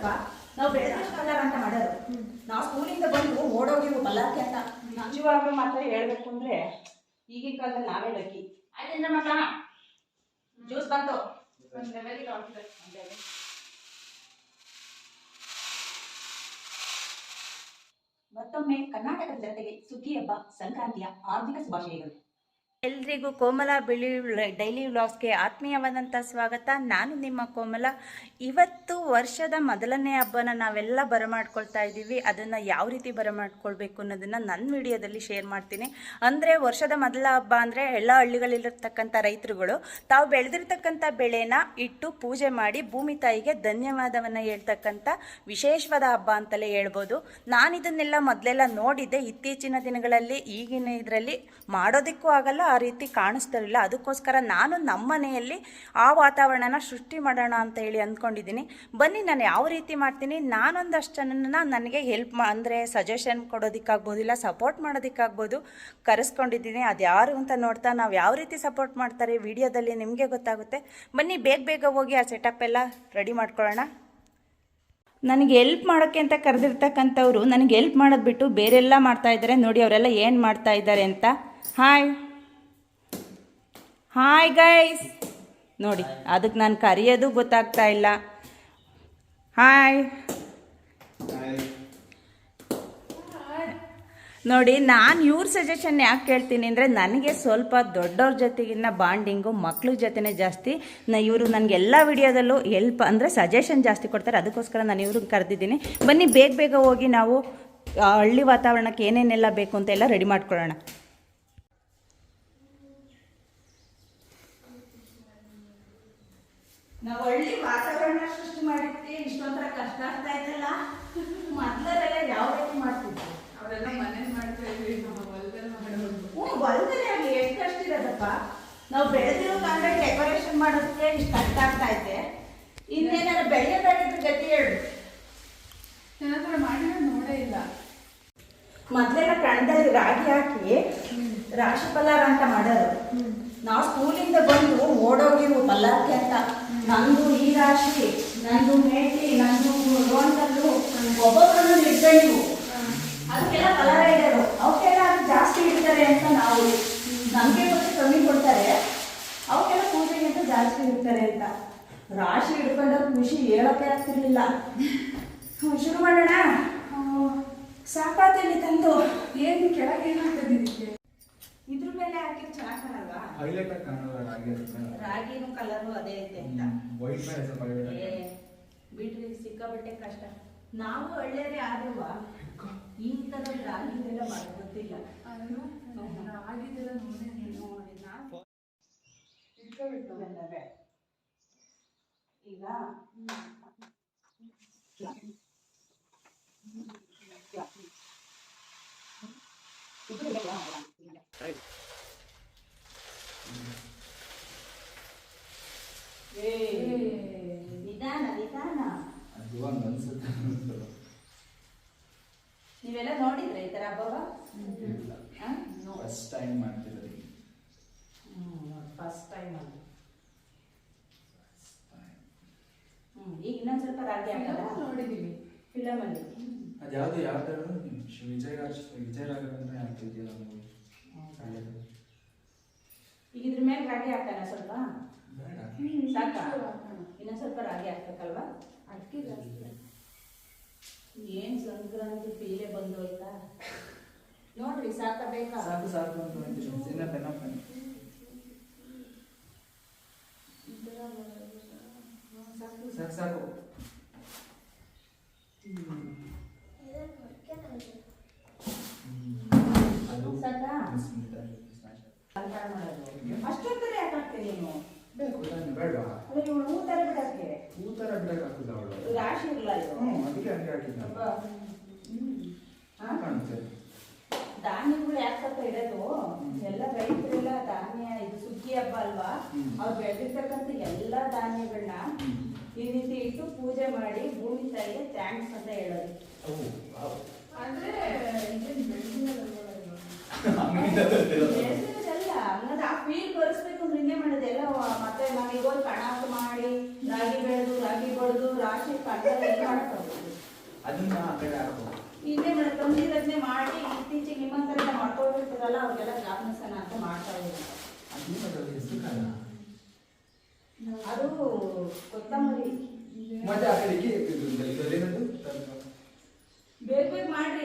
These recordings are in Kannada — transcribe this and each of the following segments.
ಎಷ್ಟಿರೋದಪ್ಪ ನಾವು ಬೆಳೆದಷ್ಟು ಕಲರ್ ಅಂತ ಮಾಡೋದು. ನಾವು ಸ್ಕೂಲಿಂದ ಬಂದು ಓಡೋಗಿವು ಬಲ್ಲಾಕೆ ಅಂತ. ನಿಜವಾಗ್ಲೂ ಮಾತ್ರ ಹೇಳ್ಬೇಕು ಅಂದ್ರೆ ಈಗಿನ ಕಾಲದಲ್ಲಿ ನಾವೇ ಲಕ್ಕಿ. ಆಯ್ತೇನ್ರ ಮಗ ಜ್ಯೂಸ್ ಬಂತು. ಮತ್ತೊಮ್ಮೆ ಕರ್ನಾಟಕದ ಜನತೆಗೆ ಸುಗ್ಗಿ ಹಬ್ಬ, ಸಂಕ್ರಾಂತಿಯ ಆರ್ಥಿಕ ಶುಭಾಶಯಗಳು. ಎಲ್ರಿಗೂ ಕೋಮಲ ಬಿಳಿ ಡೈಲಿ ವ್ಲಾಗ್ಸ್ಗೆ ಆತ್ಮೀಯವಾದಂಥ ಸ್ವಾಗತ. ನಾನು ನಿಮ್ಮ ಕೋಮಲ. ಇವತ್ತು ವರ್ಷದ ಮೊದಲನೇ ಹಬ್ಬನ ನಾವೆಲ್ಲ ಬರಮಾಡ್ಕೊಳ್ತಾ ಇದ್ದೀವಿ. ಅದನ್ನು ಯಾವ ರೀತಿ ಬರಮಾಡ್ಕೊಳ್ಬೇಕು ಅನ್ನೋದನ್ನು ನನ್ನ ವಿಡಿಯೋದಲ್ಲಿ ಶೇರ್ ಮಾಡ್ತೀನಿ. ಅಂದರೆ ವರ್ಷದ ಮೊದಲ ಹಬ್ಬ ಅಂದರೆ ಎಲ್ಲ ಹಳ್ಳಿಗಳಲ್ಲಿರ್ತಕ್ಕಂಥ ರೈತರುಗಳು, ತಾವು ಬೆಳೆದಿರ್ತಕ್ಕಂಥ ಬೆಳೆನ ಇಟ್ಟು ಪೂಜೆ ಮಾಡಿ ಭೂಮಿ ತಾಯಿಗೆ ಧನ್ಯವಾದವನ್ನು ಹೇಳ್ತಕ್ಕಂಥ ವಿಶೇಷವಾದ ಹಬ್ಬ ಅಂತಲೇ ಹೇಳ್ಬೋದು. ನಾನು ಇದನ್ನೆಲ್ಲ ಮೊದಲೆಲ್ಲ ನೋಡಿದ್ದೆ. ಇತ್ತೀಚಿನ ದಿನಗಳಲ್ಲಿ, ಈಗಿನ ಇದರಲ್ಲಿ ಮಾಡೋದಕ್ಕೂ ಆಗಲ್ಲ ಆ ರೀತಿ ಕಾಣಿಸ್ತಿರಲಿಲ್ಲ ಅದಕ್ಕೋಸ್ಕರ ನಾನು ನಮ್ಮ ಮನೆಯಲ್ಲಿ ಆ ವಾತಾವರಣನ ಸೃಷ್ಟಿ ಮಾಡೋಣ ಅಂತ ಹೇಳಿ ಅಂದ್ಕೊಂಡಿದ್ದೀನಿ. ಬನ್ನಿ, ನಾನು ಯಾವ ರೀತಿ ಮಾಡ್ತೀನಿ? ನಾನೊಂದಷ್ಟು ಜನನ ನನಗೆ ಹೆಲ್ಪ್ ಮಾ ಅಂದರೆ ಸಜೆಷನ್ ಕೊಡೋದಕ್ಕಾಗ್ಬೋದು ಇಲ್ಲ ಸಪೋರ್ಟ್ ಮಾಡೋದಕ್ಕಾಗ್ಬೋದು ಕರೆಸ್ಕೊಂಡಿದ್ದೀನಿ. ಅದು ಯಾರು ಅಂತ ನೋಡ್ತಾ ನಾವು ಯಾವ ರೀತಿ ಸಪೋರ್ಟ್ ಮಾಡ್ತಾರೆ ವಿಡಿಯೋದಲ್ಲಿ ನಿಮಗೆ ಗೊತ್ತಾಗುತ್ತೆ. ಬನ್ನಿ, ಬೇಗ ಬೇಗ ಹೋಗಿ ಆ ಸೆಟಪ್ ಎಲ್ಲ ರೆಡಿ ಮಾಡ್ಕೊಳ್ಳೋಣ. ನನಗೆ ಹೆಲ್ಪ್ ಮಾಡೋಕ್ಕೆ ಅಂತ ಕರೆದಿರ್ತಕ್ಕಂಥವ್ರು, ನನಗೆ ಹೆಲ್ಪ್ ಮಾಡೋದು ಬಿಟ್ಟು ಬೇರೆಲ್ಲ ಮಾಡ್ತಾ ಇದ್ದಾರೆ. ನೋಡಿ, ಅವರೆಲ್ಲ ಏನು ಮಾಡ್ತಾ ಇದ್ದಾರೆ ಅಂತ. ಹಾಯ್ ಹಾಯ್ ಗೈಸ್ ನೋಡಿ ಅದಕ್ಕೆ ನಾನು ಕರೆಯೋದು ಗೊತ್ತಾಗ್ತಾ ಇಲ್ಲ. ಹಾಯ್ ನೋಡಿ, ನಾನು ಇವ್ರ ಸಜೆಷನ್ ಯಾಕೆ ಕೇಳ್ತೀನಿ ಅಂದರೆ ನನಗೆ ಸ್ವಲ್ಪ ದೊಡ್ಡವ್ರ ಜೊತೆಗಿನ್ನ ಬಾಂಡಿಂಗು ಮಕ್ಳ ಜೊತೆನೇ ಜಾಸ್ತಿ. ನ ಇವರು ನನಗೆ ಎಲ್ಲ ವಿಡಿಯೋದಲ್ಲೂ ಹೆಲ್ಪ್ ಅಂದರೆ ಸಜೆಷನ್ ಜಾಸ್ತಿ ಕೊಡ್ತಾರೆ. ಅದಕ್ಕೋಸ್ಕರ ನಾನು ಇವ್ರಿಗೆ ಕರೆದಿದ್ದೀನಿ. ಬನ್ನಿ, ಬೇಗ ಬೇಗ ಹೋಗಿ ನಾವು ಹಳ್ಳಿ ವಾತಾವರಣಕ್ಕೆ ಏನೇನೆಲ್ಲ ಬೇಕು ಅಂತ ಎಲ್ಲ ರೆಡಿ ಮಾಡ್ಕೊಳ್ಳೋಣ. ನಾವು ಹಳ್ಳಿ ವಾತಾವರಣ ಸೃಷ್ಟಿ ಮಾಡಿರ್ತೀವಿ ಇಷ್ಟೊಂಥರ ಕಷ್ಟ ಆಗ್ತಾ ಇದ್ದಲ್ಲ ಮೊದಲೆಲ್ಲ ಯಾವ ರೀತಿ ಮಾಡ್ತಿದ್ರು? ಅವರೆಲ್ಲ ಮನೇಲಿ ಮಾಡ್ತಾ ಇದ್ವಿ ನಾವು ಹೊಲದಲ್ಲಿ ಮಾಡೋದು ಹ್ಞೂ ಹೊಲದಲ್ಲಿ ಆಗಲಿ ಎಷ್ಟು ಕಷ್ಟ ಇರೋದಪ್ಪ? ನಾವು ಬೆಳೆದಿರೋ ಕಾಲದಲ್ಲಿ ಡೆಕೋರೇಷನ್ ಮಾಡೋದಕ್ಕೆ ಇಷ್ಟು ಕಷ್ಟ ಆಗ್ತಾ ಇದೆ ಇನ್ನೇನಾದ್ರು ಬೆಳೆಯೋದಾಗಿದ್ರೆ ಗತಿ ಹೇಳು ಹತ್ರ ಮಾಡಿರೋದು ನೋಡೇ ಇಲ್ಲ. ಮೊದಲೆಲ್ಲ ಕಣದಲ್ಲಿ ರಾಗಿ ಹಾಕಿ ರಾಶಿ ಫಲಾರ ಅಂತ ಮಾಡೋರು. ನಾವು ಸ್ಕೂಲಿಂದ ಬಂದು ಓಡೋಗಿರು ಪಲ್ಲಕ್ಕೆ ಅಂತ. ನಂದು ಈ ರಾಶಿ, ನಂದು ಮೇಟಿ, ನಂದು ರೋಣಕಲ್ಲು ಒಬ್ಬೊಬ್ಬರನ್ನು ಇಟ್ಕೊಂಡು ಅದಕ್ಕೆಲ್ಲ ಪಲಾರ ಇಡೋರು. ಅವಕ್ಕೆಲ್ಲ ಜಾಸ್ತಿ ಇಡ್ತಾರೆ ಅಂತ ನಾವು ನಮಗೆ ಗೊತ್ತು ಕಮ್ಮಿ ಕೊಡ್ತಾರೆ. ಅವಕ್ಕೆಲ್ಲ ಪೂಜೆಗೆ ಅಂತ ಜಾಸ್ತಿ ಇಡ್ತಾರೆ ಅಂತ. ರಾಶಿ ಹಿಡ್ಕೊಂಡ ಖುಷಿ ಹೇಳೋಕೆ ಆಗ್ತಿರ್ಲಿಲ್ಲ. ಶುರು ಮಾಡೋಣ? ಸಾಕಾತಿಲ್ಲಿ ತಂದು, ಏನು ಕೆಳಗೆ ಏನಾಗ್ತದೆ ಇದಕ್ಕೆ ಇದ್ರ ಮೇಲೆ ಹಾಕಿದ್ರೆ ಚೆನ್ನಾಗಿ ಕಾಣಲ್ವಾ? ಹೈಲೈಟ್ ಆಗಿ ಕಾಣಲ್ಲ ರಾಗಿ ರಾಗಿನೂ ಕಲರು ಅದೇ ಐತೆ ಅಂತ. ವೈಟ್ ಮೇಲೆ ಸ್ವಲ್ಪ ಏ, ಬಿಡ್ರಿ ಸಿಕ್ಕಾಬಟ್ಟೆ ಕಷ್ಟ. ನಾವು ಒಳ್ಳೆಯದೇ ಆದ್ರೂ ಈ ತರ ರಾಗಿದೆಲ್ಲ ಗೊತ್ತಿಲ್ಲ. ರಾಗಿದೆಲ್ಲ ನೋಡೇ ಇಲ್ಲ. ನೋಡಿ ನಾವು ಇಟ್ಕೊಬಿಟ್ಟು ಈಗ ಏ, ನಿಧಾನ ನಿಧಾನ ಅದು ಹಂಗ್ ಅನ್ಸುತ್ತೆ ಅನ್ಸುತ್ತೆ. ನೀವೆಲ್ಲ ನೋಡಿದ್ರೆ ಈ ಥರ ಹಬ್ಬವ. ಫಸ್ಟ್ ಟೈಮ್ ಮಾಡ್ತಿರೋದು. ಫಸ್ಟ್ ಟೈಮ್ ಹ್ಮ್ ಈಗ ಇನ್ನೊಂದ್ ಸ್ವಲ್ಪ ರಾಗಿ ಹಾಕಲ್ಲ? ನೋಡಿದೀವಿ. ಫಿಲಮಲ್ಲಿ ಅದು ಯಾವ್ದು ಯಾವ ಶ್ರೀ ವಿಜಯ ರಾಜ್ ವಿಜಯ ರಾಘವೇಂದ್ರ ಆಗ್ತಿದ್ಯಲ್ಲ ಮೂವಿ ಈಗ ಇದ್ರ ಮೇಲೆ ರಾಗಿ ಹಾಕೋಣ ಸ್ವಲ್ಪ? ಸಾಕಾ? ಇನ್ನೊಂದ್ ಸ್ವಲ್ಪ ರಾಗಿ ಹಾಕ್ಬೇಕಲ್ವಾ? ಅಕ್ಕಿ ಜಾಸ್ತಿ. ಏನ್ ಸಂಕ್ರಾಂತಿ ನೋಡ್ರಿ ಸಾಕ ಬೇಕಾ? ಸಾಕು ಸಾಕು ಅಂತ ಪೆನ್ನ ಪೆನ್ ಸಾಕು ಸಾಕು. ಅಷ್ಟೊಂದರೆ ಯಾಕೆ ಹಾಕ್ತೀನಿ ನೀನು ಬೇಕು ಬೇಡವಾ ಅಲ್ಲ ಇವಳು ಹೂ ತರ ಬಿಡಕ್ಕೆ. ಹೂ ಥರ ಬಿಡಕ್ಕೆ ಹಾಕಿಲ್ಲ ಅವಳು. ರಾಶಿ ಇಲ್ಲ ಇದು. ಹ್ಞೂ ಅದಕ್ಕೆ ಹಂಗೆ ಹಾಕಿದ್ದ. ಹಾ? ಕಾಣುತ್ತೆ. ಧಾನ್ಯಗಳು ಯಾಕಪ್ಪ ಇಡೋದು? ಎಲ್ಲ ರೈತರೆಲ್ಲ ಧಾನ್ಯ ಇದು ಸುಗ್ಗಿ ಹಬ್ಬ ಅಲ್ವಾ. ಅವ್ರು ಬೆಳೆದಿರ್ತಕ್ಕಂಥ ಎಲ್ಲ ಧಾನ್ಯಗಳನ್ನ ಈ ರೀತಿ ಇಟ್ಟು ಪೂಜೆ ಮಾಡಿ ಭೂಮಿ ತಾಯಿಗೆ ಥ್ಯಾಂಕ್ಸ್ ಅಂತ ಹೇಳೋದು. ಬೆಳೆದಿರೋದಲ್ಲ ಹಂಗಂದ್ರೆ ಆ ಫೀಲ್ ಬರೆಸ್ಬೇಕು ಅಂದ್ರೆ ಹಿಂಗೆ ಮಾಡೋದು. ಎಲ್ಲ ಮತ್ತೆ ಮತ್ತೆ ಹೋಗಿ ಕಣಕ್ ಮಾಡಿ ರಾಗಿ ಬೆಳೆದು ರಾಗಿ ಬಡ್ದು ರಾಶಿ ಕಟ್ಟ ಮಾಡಕ್ಕೆ ಅದನ್ನ ಆ ಕಡೆ ಇನ್ನೇ ಮಾಡಿ ತಂದಿರೋದನ್ನೇ ಮಾಡಿ ಇತ್ತೀಚೆಗೆ ಮಾಡ್ಕೊಂಡಿರ್ತಾರಲ್ಲ ಅವ್ರಿಗೆಲ್ಲ ಅಂತ ಮಾಡ್ತಾ ಅದು ಕೊತ್ತಂಬರಿ. ಮತ್ತೆ ಆ ಕಡೆ ಇದ್ರಲ್ಲೇನದು ಬೇಗ ಬೇಗ ಮಾಡ್ರಿ.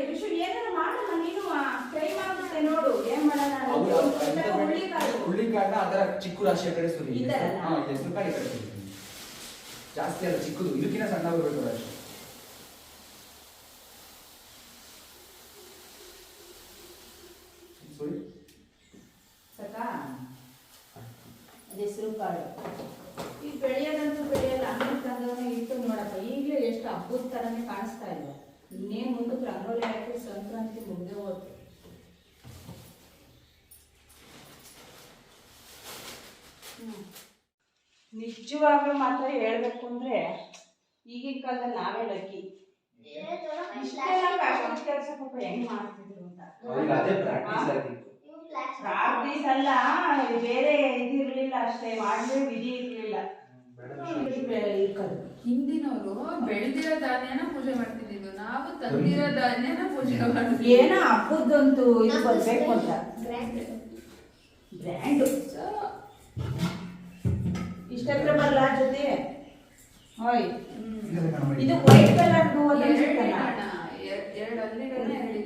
ಮಾಡೋಣ ನೀನು ಟ್ರೈ ಮಾಡುತ್ತೆ ನೋಡು. ಏನ್ ಮಾಡೋಣ ಹುಳ್ಳಿಕಾಳನ್ನ ಅದರ ಚಿಕ್ಕ ರಾಶಿಯ ಕಡೆ ಸುರಿ. ಹೆಸರು ಕಾಯಿ ಕಡೆ ಜಾಸ್ತಿ ಅಲ್ಲ ಚಿಕ್ಕದು. ಇದಕ್ಕಿಂತ ಸಣ್ಣ ಬರಬೇಕು ರಾಶಿ ಸುರಿ ಸಾಕಾ ಅದು ಹೆಸರು ಕಾಳು. ಈಗ ಬೆಳೆಯೋದಂತೂ ಬೆಳೆಯಲ್ಲ ಅನ್ನ ತಂದವನೇ ಇಟ್ಟು ನೋಡಪ್ಪ ಈಗಲೇ ಎಷ್ಟು ಹಬ್ಬದ ಥರನೇ ಕಾಣಿಸ್ತಾ ಇದೆ. ಇನ್ನೇ ಮುಂದಕ್ಕೆ ರಂಗೋಲಿ ಹಾಕಿ ಸಂಕ್ರಾಂತಿ ಮುಗ್ದೇ ಹೋಯ್ತು ನಿಜವಾಗ್ಲೂ ಮಾತ್ರ ಹೇಳ್ಬೇಕು ಅಂದ್ರೆ ಈಗಿನ ಕಾಲದಲ್ಲಿ ನಾವೇ ಲಕ್ಕಿ. ಕೆಲಸ ಪಾಪ ಹೆಂಗ್ ಮಾಡ್ತಿದ್ರು ಅಂತ. ಪ್ರಾಕ್ಟೀಸ್ ಅಲ್ಲ ಬೇರೆ ಇದಿರ್ಲಿಲ್ಲ ಅಷ್ಟೇ ಮಾಡ್ಲೇ ವಿಧಿ ಇರ್ಲಿಲ್ಲ. ಹಿಂದಿನವರು ಬೆಳೆದಿರೋ ಧಾನ್ಯನ ಪೂಜೆ ಮಾಡ್ತಿದ್ದು ನಾವು ತಂದಿರೋ ಧಾನ್ಯನ ಪೂಜೆ ಮಾಡ್ತೀವಿ ಏನೋ ಹಬ್ಬದಂತೂ ಇದು ಬರ್ಬೇಕು ಅಂತ? ಬ್ರ್ಯಾಂಡು. ಇಷ್ಟತ್ರ ಬರಲ್ಲ ಜೊತೆ? ಹೋಯ್ ಇದು ವೈಟ್ ಕಲರ್ ಎರಡು ಅಲ್ಲಿ ಎರಡು.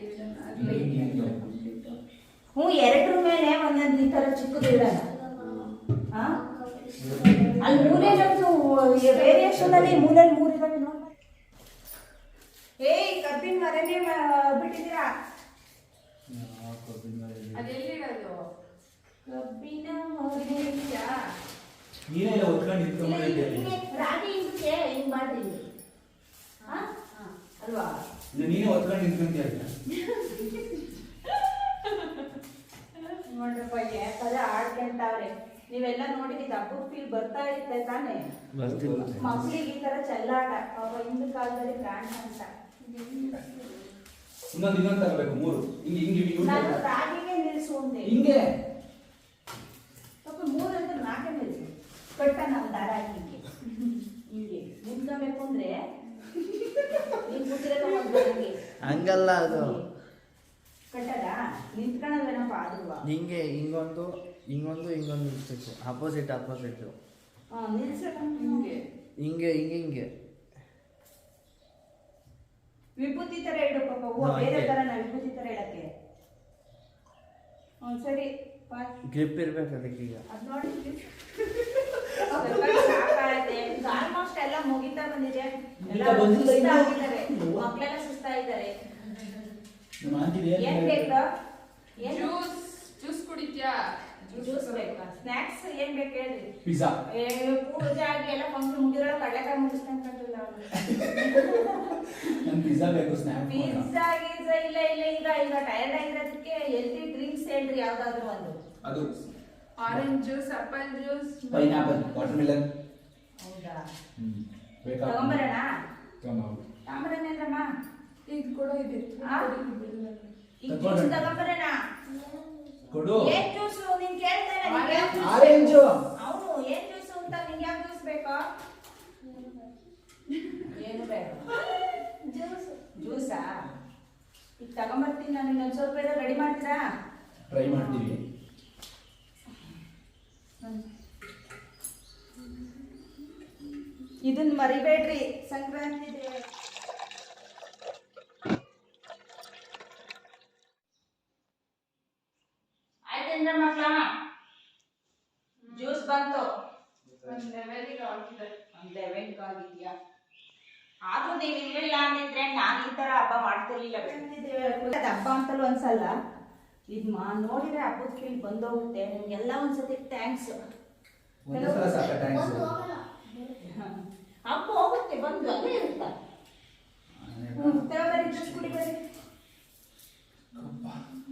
ಹ್ಞೂ ಎರಡರ ಮೇಲೆ ಒಂದೊಂದು ಈ ಥರ ಚಿಕ್ಕದು ಇಡೋಣ ಅಲ್ಲಿ ಅಲ್ಲಿ ಮೂಲೆಯಲ್ಲಂತೂ ವೇರಿಯೇಷನ್ ಅಲ್ಲಿ ಮೂಲೆಯಲ್ಲಿ ಮೂರು ಇದಾವೆ ನೋಡಿ. ಏಯ್ ಕಬ್ಬಿನ ಮರನೇ ಬಿಟ್ಟಿದ್ದೀರಾ? ಅದೆಲ್ಲಿರೋದು ಕಬ್ಬಿನ ಮರನೇ ಇದೆಯಾ? ನೀನೇ ಇಲ್ಲ ಒತ್ಕೊಂಡು ಇಲ್ಲಿ ರಾಗಿ ಹಿಂಗ್ ಅಲ್ವಾ? ನೀನೇ ಒತ್ಕೊಂಡು ನಿಂತ್ಕೊಂತೀಯ. ನೋಡ್ರಪ್ಪ ಯಾಕಂದ್ರೆ ಆಡ್ಕೊಂತಾವ್ರೆ ನೀವೆಲ್ಲ ನೋಡಿ ಹಬ್ಬದ ಫೀಲ್ ಬರ್ತಾ ಇರುತ್ತೆ ತಾನೇ? ಮಕ್ಳಿಗೆ ಈ ತರ ಚೆಲ್ಲಾಟ ಅವ ಹಿಂದಿನ ಕಾಲದಲ್ಲಿ ಪ್ರಾಣಿ ಅಂತ. ಇನ್ನೊಂದು ಇನ್ನೊಂದು ತರಬೇಕು ಮೂರು. ಹಿಂಗೆ ಹಿಂಗೆ ಹಿಂಗೆ. ನಾನು ಹಿಂಗೆ. ರಾಗಿಗೆ ನಿಲ್ಸು ಅಂದೆ. ಹಿಂಗೆ? ಪಾಪ ಮೂರು ಅಂದ್ರೆ ನಾಲ್ಕೇ ನಿಲ್ಸು. ಕಟ್ಟ ನಮ್ಮ ದಾರ ಹಿಂಗೆ ಹಿಂಗೆ. ನಿಂತ್ಕೋಬೇಕು ಅಂದ್ರೆ ಹಂಗಲ್ಲ ಅದು. ಹಿಂಗೆ ಹಿಂಗೊಂದು ಹಿಂಗೊಂದು ಹಿಂಗೊಂದು ನಿಲ್ಸಬೇಕು ಅಪೋಸಿಟ್ ಅಪೋಸಿಟ್ ಹಿಂಗೆ. ಹಿಂಗೆ ಹಿಂಗೆ ವಿಭೂತಿ ತರ ಇಡು ಪಾಪ ಹಾ, ಬೇರೆ. ತರ ನಾ ವಿಭೂತಿ ತರ ಇಡಕ್ಕೆ ಹ್ಮ್ ಸರಿ ಗ್ರಿಪ್ ಇರ್ಬೇಕು ಅದಕ್ಕೀಗ ಅದ್ ನೋಡಿ ಆಲ್ಮೋಸ್ಟ್ ಎಲ್ಲ ಮುಗಿತಾ ಬಂದಿದೆ. ಎಲ್ಲ ಸುಸ್ತಾ ಇದ್ದಾರೆ ಮಕ್ಕಳೆಲ್ಲ ಸುಸ್ತಾಗಿದ್ದಾರೆ. ಮಕ್ಕಳೆಲ್ಲ ಸುಸ್ತಾಗಿದ್ದಾರೆ. ನಮ್ಮ ಆಂಟಿ ಏನ್ ಬೇಕಾ? ಜ್ಯೂಸ್ ಜ್ಯೂಸ್ ಕುಡಿತ್ಯಾ? ಜ್ಯೂಸ್ ಬೇಕಾ. ಸ್ನಾಕ್ಸ್ ಏನ್ ಬೇಕು ಹೇಳ್ರಿ ಪಿಜ್ಜಾ ಏ, ಪೂಜೆ ಆಗಿ ಎಲ್ಲ ಫಂಕ್ಷನ್ ಮುಗಿದ್ರಲ್ಲ ಕಡಲೆಕಾಯಿ ಮುಗಿಸ್ಕೊಂಡ್ ಕಂಡಿಲ್ಲ ನನ್ ಪಿಜ್ಜಾ ಬೇಕು ಸ್ನಾಕ್ಸ್ ಪಿಜ್ಜಾ ಗಿಜ್ಜಾ ಇಲ್ಲ ಇಲ್ಲ ಈಗ ಈಗ ಟೈರ್ಡ್ ಆಗಿರೋದಕ್ಕೆ ಹೆಲ್ತಿ ಡ್ರಿಂಕ್ಸ್ ಹೇಳ್ರಿ ಯಾವ್ದಾದ್ರು ಒಂದು. ಅದು. Orange juice apple juice pineapple watermelon ಹೌದಾ ಬೇಕಾ ತಗೊಂಬರೋಣ? ತಗೊಂಬರೋಣ. ತಗೊಂಬರೋಣೇನ್ರಮ್ಮ ಇದು ಕೂಡ ಇದೆ ಕೊಡು ಏನ್ ಜ್ಯೂಸು? ನೀನ್ ಕೇಳ್ತಾ juice ಅವನು ಏನ್ ಜ್ಯೂಸು ಅಂತ ನಿಂಗೆ ಯಾಕೆ ಜ್ಯೂಸ್ ಬೇಕಾ? ಏನು ಬೇಕು ಜ್ಯೂಸ್. ಜ್ಯೂಸಾ? ಈಗ ತಗೊಂಬರ್ತೀನಿ ನಾನು ಇನ್ನೊಂದು ಸ್ವಲ್ಪ ರೆಡಿ ಮಾಡ್ತೀರಾ? ಟ್ರೈ ಮಾಡ್ತೀವಿ. ಇದನ್ನ ಮರಿಬೇಡ್ರಿ ಸಂಕ್ರಾಂತಿ ಇದೆ. ಮಕ್ಕಳ ಜ್ಯೂಸ್ ಬಂತು. ಒಂದು ಲೆವೆಲ್ಗೆ ಆಗಿದೆ ಒಂದ್ ಲೆವೆಲ್ಗೆ ಆಗಿದ್ಯಾ ಆದ್ರೂ ನೀವು ಇರ್ಲಿಲ್ಲ ಅಂದಿದ್ರೆ ನಾನು ಈ ತರ ಹಬ್ಬ ಮಾಡ್ತಿರ್ಲಿಲ್ಲ ಹಬ್ಬ ಅಂತಲೂ ಅನ್ಸಲ್ಲ. ಇದ್ ಮಾ ನೋಡಿದ್ರೆ ಹಬ್ಬದ ಫೀಲ್ ಬಂದೋಗುತ್ತೆ. ನಿಮ್ಗೆಲ್ಲ ಒಂದ್ಸತಿ ಥ್ಯಾಂಕ್ಸ್ ಹಬ್ಬ ಹೋಗುತ್ತೆ ಬಂದು ಅಲ್ಲೇ ಇರುತ್ತೆ.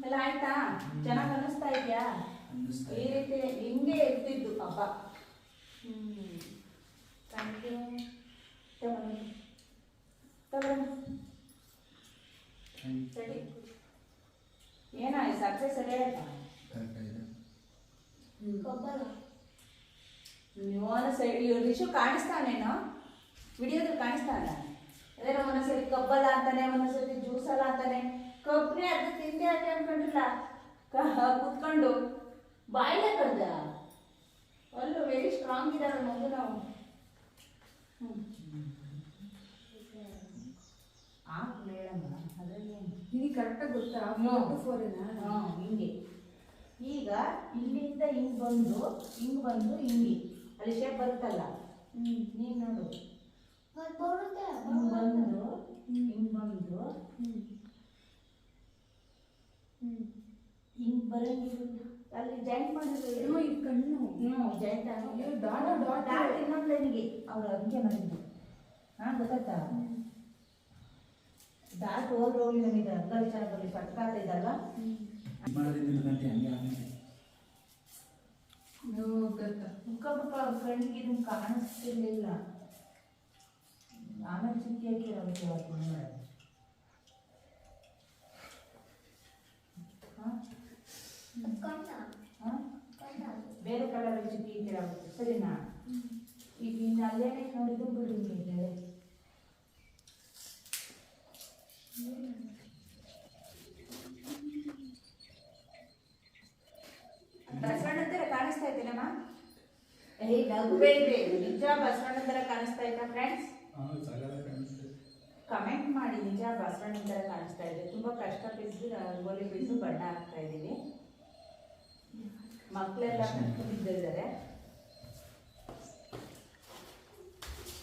ಎಲ್ಲ ಆಯ್ತಾ? ಚೆನ್ನಾಗಿ ಈ ರೀತಿ ಹಿಂಗೆ ಇರ್ತಿದ್ದು ಹಬ್ಬ ಹ್ಞೂ ಥ್ಯಾಂಕ್ ಯು ಸರಿ ಏನಾಯ್ತು ಸಕ್ಕರೆ ಸರಿ ಆಯ್ತಾ ಇವನ ಸೈಡ್ ರಿಶು ಕಾಣಿಸ್ತಾನೇನೋ ವಿಡಿಯೋದಲ್ಲಿ ಕಾಣಿಸ್ತಾನ ಏನೋ ಒಂದೊಂದ್ಸರಿ ಕಬ್ಬಲ್ಲ ಅಂತಾನೆ ಒಂದೊಂದ್ಸರಿ ಜ್ಯೂಸಲ್ಲ ಅಂತಾನೆ. ಕಬ್ಬನೇ ಅದು ತಿಂದೆ ಅಂತ ಅನ್ಕೊಂಡಿಲ್ಲ. ಕುತ್ಕೊಂಡು. ಬಾಯಿಲೆ ಕಡ್ದ ಅಲ್ಲೂ ವೆರಿ ಸ್ಟ್ರಾಂಗ್ ಇದ್ದಾರೆ ನಂದು ನಾವು ನಿನಗೆ ಕರೆಕ್ಟಾಗಿ ಗೊತ್ತಾ? ಫೋರೇನಾ ಹಾ, ಹಿಂಗೆ. ಈಗ ಇಲ್ಲಿಂದ ಹಿಂಗೆ ಬಂದು ಹಿಂಗೆ ಬಂದು ಹಿಂಗೆ. ಅಲ್ಲಿ ಶೇಪ್ ಬರುತ್ತಲ್ಲ? ನೀನು ನೋಡು. ಹಿಂಗೆ ಬಂದು ಹಿಂಗೆ ಬಂದು. ಹಿಂಗೆ ಬರಂಗಿಲ್ಲ. ಅಲ್ಲಿ ಜಾಯಿಂಟ್ ಮಾಡಿದ್ರು ಅಮ್ಮ, ಇದು ಕಣ್ಣು. ಹ್ಞೂ ಜಾಯಿಂಟ್ ಇವ್ರು ಡಾಟ್ ಡಾಟ್. ಡಾಟ್ ಇನ್ನೊಂದು ಲೈನಿಗೆ ಅವ್ರು ಹಂಗೆ ಮಾಡಿದ್ದು ಹಾ ಗೊತ್ತಾಯ್ತಾ? ಡಾಟ್ ಹೋದ್ರೆ ಹೋಗಿ ನಮಗೆ ಅರ್ಧ ವಿಚಾರ ಬರಲಿ. ಪಟ್ಕಾತ ಗಂಟೆ ಹಂಗೆ ಅಯ್ಯೋ, ಗೊತ್ತಾ? ಮುಖ ಮುಖ ಕಣ್ಣಿಗೆ ನಿಮ್ಗೆ ಕಾಣಿಸ್ತಿರ್ಲಿಲ್ಲ. ಆಮೇಲೆ ಚಿಕ್ಕಿ ಹಾಕಿರೋದು ಅವ್ರು? ಹಾ? ಬೇರೆ ಕಲರ್ ಚಿಕ್ಕಿ ಹಾಕಿರೋದು ಸರಿನಾ? ಈಗ ಇನ್ನು ಅಲ್ಲೇನೆ ನೋಡಿದ್ದು ಬಿಲ್ಡಿಂಗ್ ಇದೆ ಬಸವಣ್ಣ ಥರ ಕಾಣಿಸ್ತಾ ಇದ್ದೀನಮ್ಮ ಏ ನಗು ಬೇಡ್ರಿ ನಿಜ ಬಸವಣ್ಣ ಥರ ಕಾಣಿಸ್ತಾ ಇದ್ದ ಫ್ರೆಂಡ್ಸ್ ಕಮೆಂಟ್ ಮಾಡಿ ನಿಜ ಬಸವಣ್ಣ ಥರ ಕಾಣಿಸ್ತಾ ಇದೆ. ತುಂಬ ಕಷ್ಟ ಬಿದ್ದು ರಂಗೋಲಿ ಬಿದ್ದು ಬಣ್ಣ ಹಾಕ್ತಾ ಇದ್ದೀವಿ ಮಕ್ಕಳೆಲ್ಲ ಬಿದ್ದಿದ್ದಾರೆ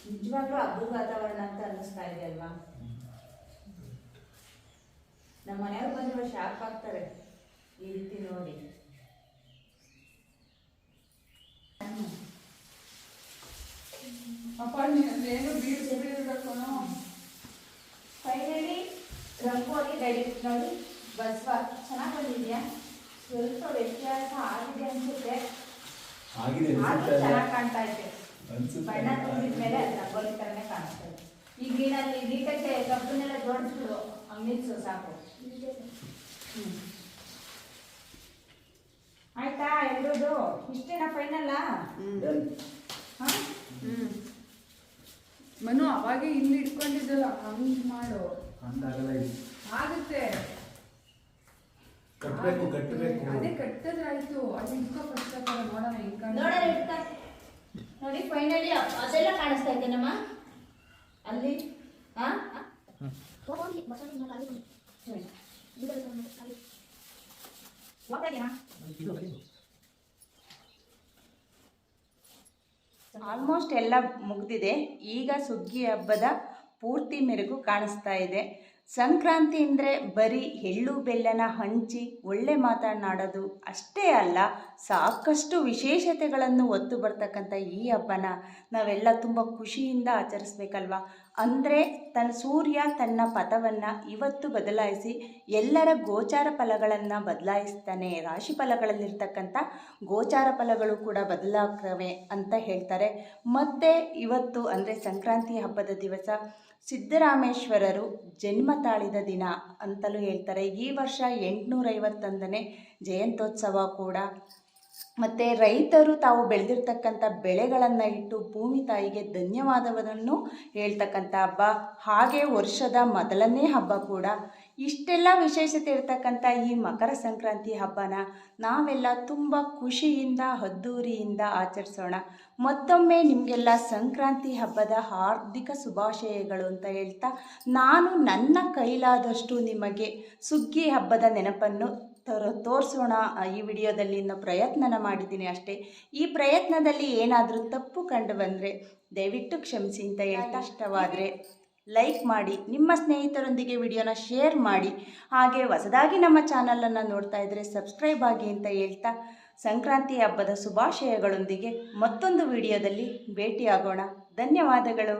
ನಿಜವಾಗ್ಲೂ ಹಬ್ಬದ ವಾತಾವರಣ ಅಂತ ಅನ್ನಿಸ್ತಾ ಇದೆ ಅಲ್ವಾ? ನಮ್ಮ ಮನೆಯವ್ರು ಬಂದಿರೋ ಶಾಕ್ ಆಗ್ತಾರೆ ಈ ರೀತಿ ನೋಡಿ ಅಪ್ಪ ನೀನು ಬೀಳ್ಸ್ಬಿಟ್ಟಿರ್ಬೇಕು ಫೈನಲಿ ರಂಗೋಲಿ ರೆಡಿ ನೋಡಿ ಬಸವ ಚೆನ್ನಾಗಿ ಬಂದಿದ್ಯಾ ಸ್ವಲ್ಪ ವ್ಯತ್ಯಾಸ ಆಗಿದೆ ಅನ್ಸುತ್ತೆ. ಆಗಿದೆ ಆದ್ರೂ ಚೆನ್ನಾಗಿ ಕಾಣ್ತಾ ಇದೆ. ಬಣ್ಣ ತುಂಬಿದ ಮೇಲೆ ಅದು ರಂಗೋಲಿ ಥರನೇ ಕಾಣಿಸ್ತದೆ ಈಗ ನೀನಲ್ಲಿ ನೀಟಕ್ಕೆ ಕಬ್ಬನ್ನೆಲ್ಲ ಜೋಡಿಸ್ಬಿಡು ಮಿಕ್ಸು ಸಾಕು. ಹ್ಮ್. ಆಯ್ತಾ ಎಲ್ರದು ಇಷ್ಟೇನಾ ಫೈನಲ್ಲ ಮನು ಅವಾಗೆ ಇಲ್ಲಿ ಇಟ್ಕೊಂಡಿದ್ದಲ್ಲ ಹಂಗ್ ಮಾಡು. ಆಗುತ್ತೆ. ಕಟ್ಟಬೇಕು ಕಟ್ಟಬೇಕು ಅದೇ ಕಟ್ಟದ್ರಾಯ್ತು. ಅಲ್ಲಿ ಇಟ್ಕೋ ಫಸ್ಟ್ ನೋಡೋಣ ಹೆಂಗ್ ಕಾಣ್ತದೆ. ನೋಡೋಣ ಇಟ್ಕ. ನೋಡಿ ಫೈನಲಿ ಅದೆಲ್ಲ ಕಾಣಿಸ್ತಾ ಇದ್ದೇನಮ್ಮ ಅಲ್ಲಿ? ಹಾ ಆಲ್ಮೋಸ್ಟ್ ಎಲ್ಲ ಮುಗಿದಿದೆ. ಈಗ ಸುಗ್ಗಿ ಹಬ್ಬದ ಪೂರ್ತಿ ಮೆರುಗು ಕಾಣಿಸ್ತಾ ಇದೆ. ಸಂಕ್ರಾಂತಿ ಅಂದರೆ ಬರೀ ಎಳ್ಳು ಬೆಲ್ಲನ ಹಂಚಿ ಒಳ್ಳೆ ಮಾತನಾಡೋದು ಅಷ್ಟೇ ಅಲ್ಲ, ಸಾಕಷ್ಟು ವಿಶೇಷತೆಗಳನ್ನು ಒತ್ತು ಬರ್ತಕ್ಕಂಥ ಈ ಹಬ್ಬನ ನಾವೆಲ್ಲ ತುಂಬ ಖುಷಿಯಿಂದ ಆಚರಿಸ್ಬೇಕಲ್ವಾ? ಅಂದರೆ ತನ್ನ ಸೂರ್ಯ ತನ್ನ ಪಥವನ್ನು ಇವತ್ತು ಬದಲಾಯಿಸಿ ಎಲ್ಲರ ಗೋಚಾರ ಫಲಗಳನ್ನು ಬದಲಾಯಿಸ್ತಾನೆ, ರಾಶಿ ಫಲಗಳಲ್ಲಿರ್ತಕ್ಕಂಥ ಗೋಚಾರ ಫಲಗಳು ಕೂಡ ಬದಲಾಗ್ತವೆ ಅಂತ ಹೇಳ್ತಾರೆ. ಮತ್ತು ಇವತ್ತು ಅಂದರೆ ಸಂಕ್ರಾಂತಿ ಹಬ್ಬದ ದಿವಸ ಸಿದ್ದರಾಮೇಶ್ವರರು ಜನ್ಮ ತಾಳಿದ ದಿನ ಅಂತಲೂ ಹೇಳ್ತಾರೆ. ಈ ವರ್ಷ ಎಂಟುನೂರೈವತ್ತೊಂದನೇ ಜಯಂತ್ಯೋತ್ಸವ ಕೂಡ. ಮತ್ತು ರೈತರು ತಾವು ಬೆಳೆದಿರ್ತಕ್ಕಂಥ ಬೆಳೆಗಳನ್ನು ಇಟ್ಟು ಭೂಮಿ ತಾಯಿಗೆ ಧನ್ಯವಾದವನ್ನು ಹೇಳ್ತಕ್ಕಂಥ ಹಬ್ಬ. ಹಾಗೆ ವರ್ಷದ ಮೊದಲನೇ ಹಬ್ಬ ಕೂಡ. ಇಷ್ಟೆಲ್ಲ ವಿಶೇಷತೆ ಇರ್ತಕ್ಕಂಥ ಈ ಮಕರ ಸಂಕ್ರಾಂತಿ ಹಬ್ಬನ ನಾವೆಲ್ಲ ತುಂಬ ಖುಷಿಯಿಂದ ಅದ್ದೂರಿಯಿಂದ ಆಚರಿಸೋಣ. ಮತ್ತೊಮ್ಮೆ ನಿಮಗೆಲ್ಲ ಸಂಕ್ರಾಂತಿ ಹಬ್ಬದ ಹಾರ್ದಿಕ ಶುಭಾಶಯಗಳು ಅಂತ ಹೇಳ್ತಾ ನಾನು ನನ್ನ ಕೈಲಾದಷ್ಟು ನಿಮಗೆ ಸುಗ್ಗಿ ಹಬ್ಬದ ನೆನಪನ್ನು ತರ ತೋರಿಸೋಣ. ಈ ವಿಡಿಯೋದಲ್ಲಿ ಇನ್ನು ಪ್ರಯತ್ನನ ಮಾಡಿದ್ದೀನಿ ಅಷ್ಟೇ. ಈ ಪ್ರಯತ್ನದಲ್ಲಿ ಏನಾದರೂ ತಪ್ಪು ಕಂಡು ಬಂದರೆ ದಯವಿಟ್ಟು ಕ್ಷಮಿಸಿ ಅಂತ ಹೇಳ್ತಾ ಇಷ್ಟವಾದರೆ. ಲೈಕ್ ಮಾಡಿ, ನಿಮ್ಮ ಸ್ನೇಹಿತರೊಂದಿಗೆ ವಿಡಿಯೋನ ಶೇರ್ ಮಾಡಿ, ಹಾಗೆ ಹೊಸದಾಗಿ ನಮ್ಮ ಚಾನಲನ್ನು ನೋಡ್ತಾ ಇದ್ದರೆ ಸಬ್ಸ್ಕ್ರೈಬ್ ಆಗಿ ಅಂತ ಹೇಳ್ತಾ ಸಂಕ್ರಾಂತಿ ಹಬ್ಬದ ಶುಭಾಶಯಗಳೊಂದಿಗೆ ಮತ್ತೊಂದು ವಿಡಿಯೋದಲ್ಲಿ ಭೇಟಿಯಾಗೋಣ. ಧನ್ಯವಾದಗಳು.